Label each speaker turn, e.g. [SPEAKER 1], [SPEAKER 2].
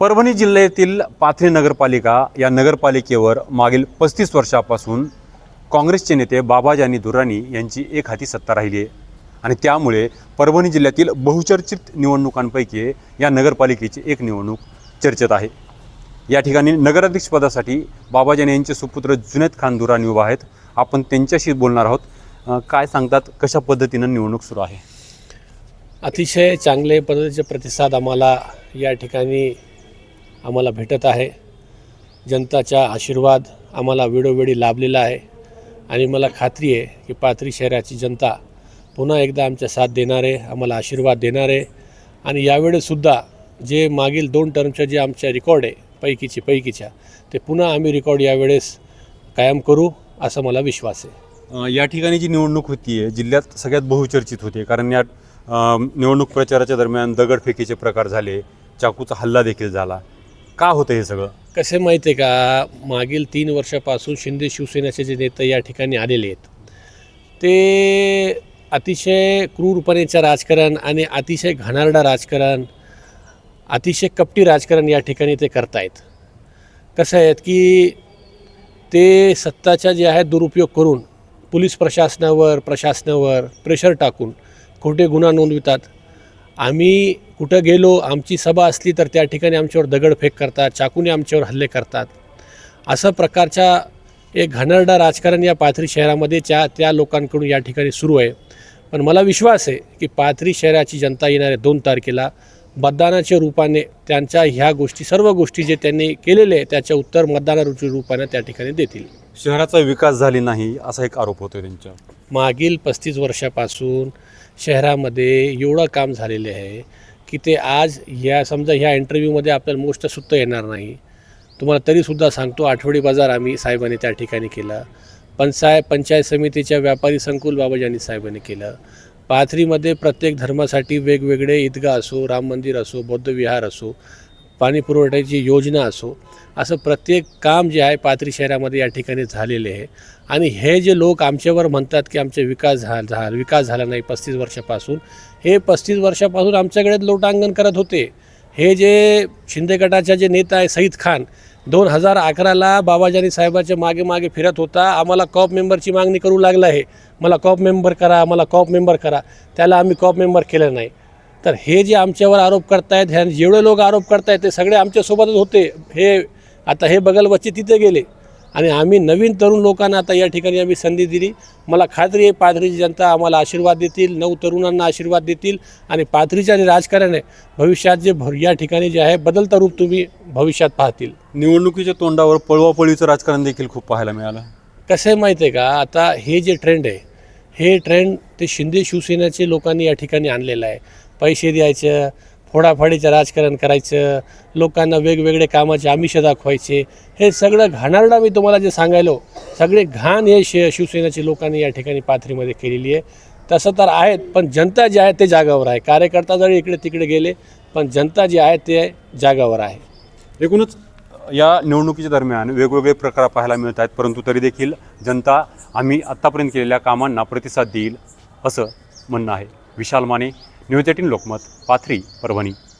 [SPEAKER 1] परभणी जिल्ह्यातील पाथरी नगरपालिका या नगरपालिकेवर मागील पस्तीस वर्षापासून काँग्रेसचे नेते बाबाजानी दुर्राणी यांची एक हाती सत्ता राहिली आहे. आणि त्यामुळे परभणी जिल्ह्यातील बहुचर्चित निवडणुकांपैकी या नगरपालिकेची एक निवडणूक चर्चेत आहे. या ठिकाणी नगराध्यक्षपदासाठी बाबाजानी यांचे सुपुत्र जुनेद खान दुराणी उभा आहेत. आपण त्यांच्याशी बोलणार आहोत. काय सांगतात? कशा पद्धतीनं निवडणूक सुरू आहे?
[SPEAKER 2] अतिशय चांगले पद्धतीचे प्रतिसाद आम्हाला या ठिकाणी आम्हाला भेटत आहे. जनताचा आशीर्वाद आम्हाला वेळोवेळी लाभलेला आहे. आणि मला खात्री आहे की पाथरी शहराची जनता पुन्हा एकदा आमच्या साथ देणार आहे आम्हाला आशीर्वाद देणार आहे. आणि यावेळेसुद्धा जे मागील दोन टर्मच्या जे आमच्या रेकॉर्ड आहे पैकीची पैकीच्या ते पुन्हा आम्ही रेकॉर्ड यावेळेस कायम करू असा मला विश्वास आहे.
[SPEAKER 1] या ठिकाणी जी निवडणूक होती आहे जिल्ह्यात सगळ्यात बहुचर्चित होते. कारण या निवडणूक प्रचाराच्या दरम्यान दगडफेकीचे प्रकार झाले चाकूचा हल्ला देखील झाला. का होतं हे सगळं?
[SPEAKER 2] कसे माहिती आहे का? मागील तीन वर्षापासून शिंदे शिवसेनेचे जे नेते या ठिकाणी आलेले आहेत ते अतिशय क्रूरपणेचं राजकारण आणि अतिशय घणारडा राजकारण अतिशय कपटी राजकारण या ठिकाणी ते करतायत. कसं आहेत की ते सत्ताचा जे आहे दुरुपयोग करून पोलीस प्रशासनावर प्रशासनावर प्रेशर टाकून खोटे गुन्हा नोंदवितात. आम्ही कुठं गेलो आमची सभा असली तर त्या ठिकाणी आमच्यावर दगडफेक करतात चाकूने आमच्यावर हल्ले करतात. असा प्रकारचा एक घनरडा राजकारण या पाथरी शहरामध्ये त्या त्या लोकांकडून या ठिकाणी सुरू आहे. पण मला विश्वास आहे की पाथरी शहराची जनता येणाऱ्या दोन तारखेला मतदानाच्या रूपाने त्यांच्या ह्या गोष्टी सर्व गोष्टी जे त्यांनी केलेले आहे त्याच्या उत्तर मतदानाच्या रूपाने त्या ठिकाणी देतील.
[SPEAKER 1] शहराचा विकास झाली नाही असा एक आरोप होतो त्यांच्या
[SPEAKER 2] मागील पस्तीस वर्षापासून शहरामध्ये एवढं काम झालेले आहे की ते आज या समजा ह्या इंटरव्ह्यूमध्ये आपल्याला मोस्ट सुद्धा येणार नाही. तुम्हाला तरीसुद्धा सांगतो आठवडी बाजार आम्ही साहेबांनी त्या ठिकाणी केला. पंचाय पंचायत समितीच्या व्यापारी संकुल बाबाजानी साहेबांनी केलं. पाथरीमध्ये प्रत्येक धर्मासाठी वेगवेगळे ईदगाह असो राम मंदिर असो बौद्ध विहार असो पाणी पुरवठ्याची योजना असो असं प्रत्येक काम जे आहे पाथरी शहरामध्ये या ठिकाणी झालेले आहे. आणि हे जे लोक आमच्यावर म्हणतात की आमचे विकास झा झा विकास झाला नाही पस्तीस वर्षापासून हे पस्तीस वर्षापासून आमच्याकडे लोटांगण करत होते. हे जे शिंदे गटाच्या जे नेता आहे सईद खान दोन हजार अकराला बाबाजानी साहेबाच्या मागे मागे फिरत होता. आम्हाला कॉप मेंबरची मागणी करू लागला आहे. मला कॉप मेंबर करा मला कॉप मेंबर करा. त्याला आम्ही कॉप मेंबर केलं नाही. तर हे जे आमच्यावर आरोप करतायत ह्या जेवढे लोक आरोप करतायत ते सगळे आमच्यासोबतच होते. हे आता हे बगलवच्चे तिथे गेले. आणि आम्ही नवीन तरुण लोकांना आता या ठिकाणी आम्ही संधी दिली. मला खात्री आहे पाथरीची जनता आम्हाला आशीर्वाद देतील नऊ तरुणांना आशीर्वाद देतील. आणि पाथरीचं जे राजकारण आहे भविष्यात जे भर या ठिकाणी जे आहे बदलतं रूप तुम्ही भविष्यात पाहतील.
[SPEAKER 1] निवडणुकीच्या तोंडावर पळवापळीचं राजकारण देखील खूप पाहायला मिळालं.
[SPEAKER 2] कसं आहे माहिती आहे का? आता हे जे ट्रेंड आहे हे ट्रेंड ते शिंदे शिवसेनेचे लोकांनी या ठिकाणी आणलेलं आहे. पैसे द्यायचं फोडाफाडीचं राजकारण करायचं लोकांना वेगवेगळे कामाचे आमिष दाखवायचे हे सगळं घाणारडा मी तुम्हाला जे सांगायलो सगळे घाण हे शि शिवसेनेचे लोकांनी या ठिकाणी पाथरीमध्ये केलेली आहे. तसं तर आहेत पण जनता जी आहे ते जागावर आहे. कार्यकर्ता जरी इकडे तिकडे गेले पण जनता जी आहे ते जागावर आहे.
[SPEAKER 1] एकूणच या निवडणुकीच्या दरम्यान वेगवेगळे प्रकार पाहायला मिळत आहेत परंतु तरी देखील जनता आम्ही आत्तापर्यंत केलेल्या कामांना प्रतिसाद देईल असं म्हणणं आहे. Vishal Mane news eighteen Lokmat Pathri Parbhani